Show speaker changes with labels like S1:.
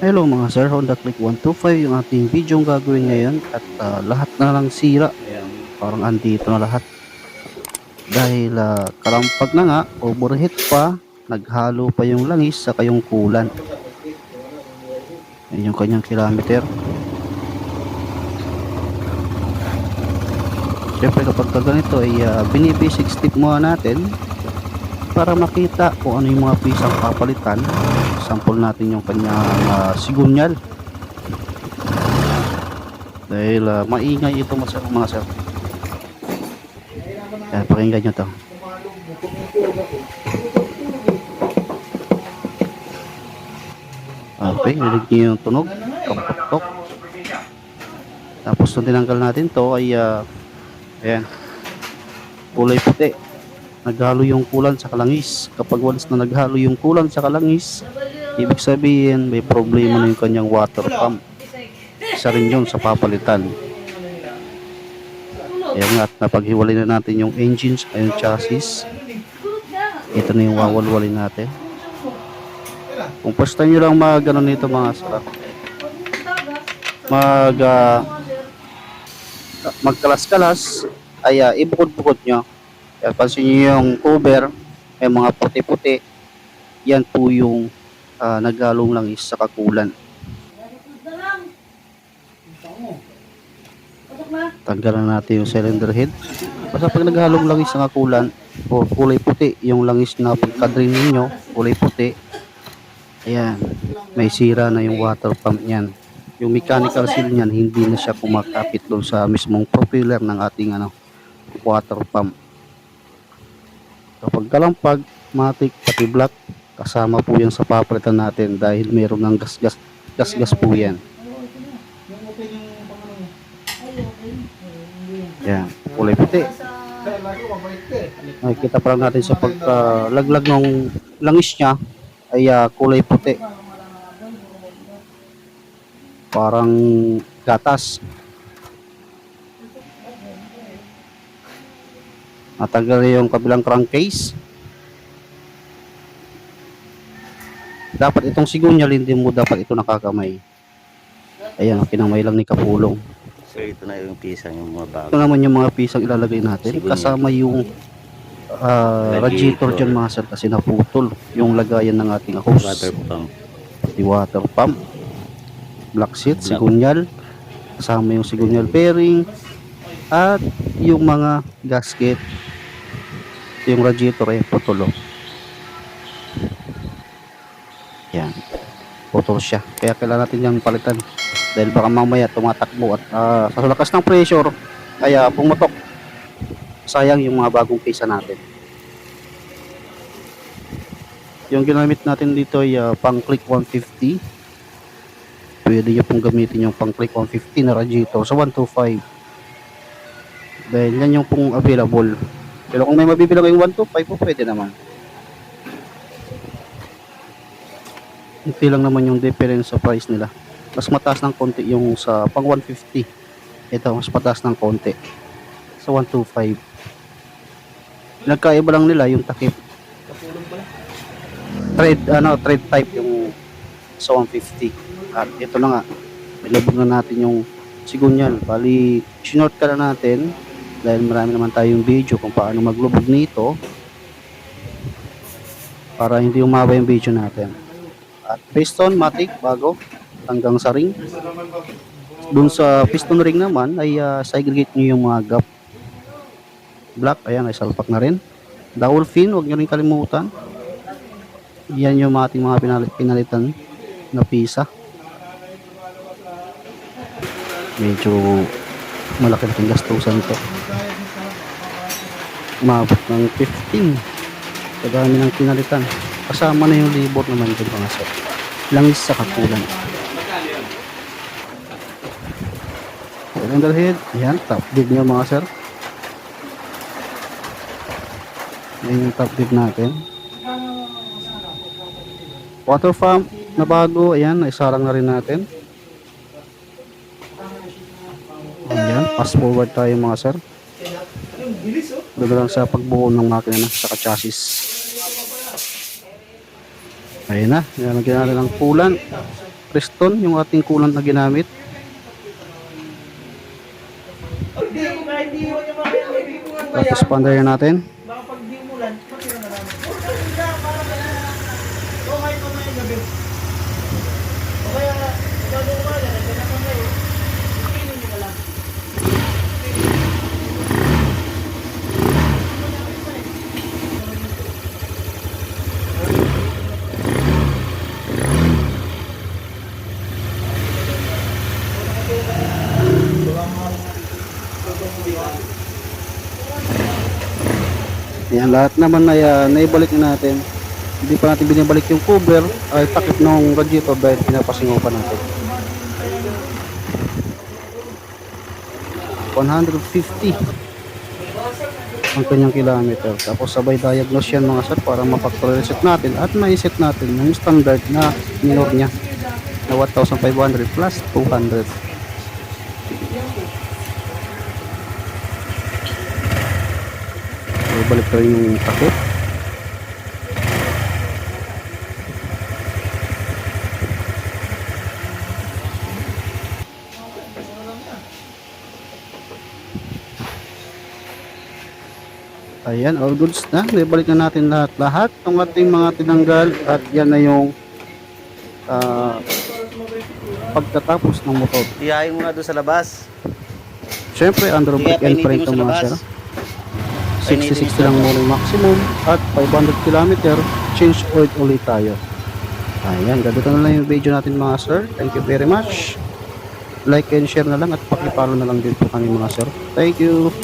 S1: Hello mga sir, Honda Click 125 yung ating video ang gagawin ngayon at ah, lahat na lang sira. Parang andito na lahat. Dahil ah, kalampag na nga, overheat pa, naghalo pa yung langis sa kayong kulan. Yan yung kanyang kilometer. Siyempre kapag ka ganito ay uh, binibasic step muna natin para makita kung ano yung mga pisang papalitan sample natin yung kanyang uh, sigunyal. Dahil ah, maingay ito mas mga sir. Kaya pakinggan nyo to. Okay narinig nyo yung tunog. Kaputok tapos nung tinanggal natin to ay ah, ayan. Kulay puti. Naghalo yung kulan sa kalangis. Kapag once na naghalo yung kulan sa kalangis, ibig sabihin may problema na yung kanyang water pump. Isa rin yun sa papalitan. Ayan nga, at napaghiwalay na natin yung engines ay yung chassis. Ito na yung wawalwalin natin. Kung first nyo lang mag ano nito mga sila, mag ah, magkalas-kalas ay ah, ibukod-bukod nyo kaya pansin nyo yung cover, may mga puti-puti. Yan po yung ah, naghalong langis sa kakulan. Tanggalan natin yung cylinder head. Basta pag naghalong langis sa kakulan, o kulay puti, yung langis na pagka-drain ninyo, kulay puti. Ayan, may sira na yung water pump niyan. Yung mechanical seal niyan, hindi na siya kumakapit doon sa mismong propeller ng ating ano, water pump. Kapag kalampag, matik, pati black, kasama po yan sa papalitan natin dahil meron ng gas-gas, gas-gas po yan. Yan, kulay puti. Nakikita pa lang natin sa pagkalaglag ng langis niya ay ah, kulay puti. Parang gatas. Natanggal yung kabilang crankcase. Dapat itong sigunyal hindi mo dapat ito nakakamay. Ayan, kinamay lang ni Kapulong.
S2: So ito na yung pisa yung mga bago.
S1: Ito naman yung mga pisang ilalagay natin.
S2: Sigunyal.
S1: Kasama yung ah, radiator dyan mga sir kasi naputol yung lagayan ng ating hose.
S2: Water pump.
S1: Di water pump. Black seat,
S2: Black.
S1: sigunyal. Kasama yung sigunyal bearing. At yung mga gasket. Yung radiator eh, putulo. Yan. Putol siya. Kaya kailangan natin yung palitan. Dahil baka mamaya tumatakbo at ah, sa lakas ng pressure, kaya pumutok. Sayang yung mga bagong pisa natin. Yung ginamit natin dito ay ah, pang click 150. Pwede nyo pong gamitin yung pang click 150 na radiator sa 125. Dahil yan yung pong available. Pero kung may mabibili kayong 125 po pwede naman. Hindi lang naman yung difference sa price nila. Mas mataas ng konti yung sa pang 150. Ito, mas mataas ng konti. Sa 125. Nagkaiba lang nila yung takip. Trade, ano, trade type yung sa 150. At ito na nga, nilabog na natin yung sigunyal. Bali, sinort ka na natin dahil marami naman tayong video kung paano maglubog nito para hindi umaba yung video natin. At piston, matic, bago, hanggang sa ring. Doon sa piston ring naman ay ah, segregate nyo yung mga gap. Black, ayan, ay salpak na rin. Dowel fin, huwag nyo rin kalimutan. Yan yung ating mga pinalit, pinalitan na pisa. Medyo malaki na gastusan ito. Umabot ng 15. Sa dami ng pinalitan. Kasama na yung libor naman dyan mga sir. Langis sa kakulan. Cylinder head. Yan, top dead nyo mga sir. Yan yung top dead natin. Water pump na bago. Ayan, naisarang na rin natin. Ayan, fast forward tayo mga sir. Doon lang sa pagbuo ng makina na sa chassis. Ayun na, nilalagyan natin ng kulan. Preston yung ating coolant na ginamit. Tapos pandayan natin.
S3: Baka pag di mo lunch, matira na namin. O, kasi ka, para ka na. O, kahit mamaya gabi. O kaya, gagawin ko yan, nandiyan na kami. Pinin nyo na lang.
S1: Yan, lahat naman ay ah, naibalik na natin. Hindi pa natin binibalik yung cover ay takip ng radiator dahil pinapasingaw pa natin. 150 ang kanyang kilometer. Tapos sabay diagnose yan mga sir para mapag reset natin at maiset natin yung standard na minor niya na 1,500 plus 200. So, balik ko rin yung takip. Ayan, all goods na. Nabalik na natin lahat-lahat ng ating mga tinanggal at yan na yung ah, pagtatapos ng motor.
S2: Tiyahin mo nga doon sa labas.
S1: Siyempre, under brake and frame
S2: mo
S1: to
S2: sa
S1: mga
S2: labas.
S1: sir. 60-60 lang muna yung maximum at 500 km change oil ulit tayo. Ayan, ganito na lang yung video natin mga sir. Thank you very much. Like and share na lang at pakipalo na lang din po kami mga sir. Thank you.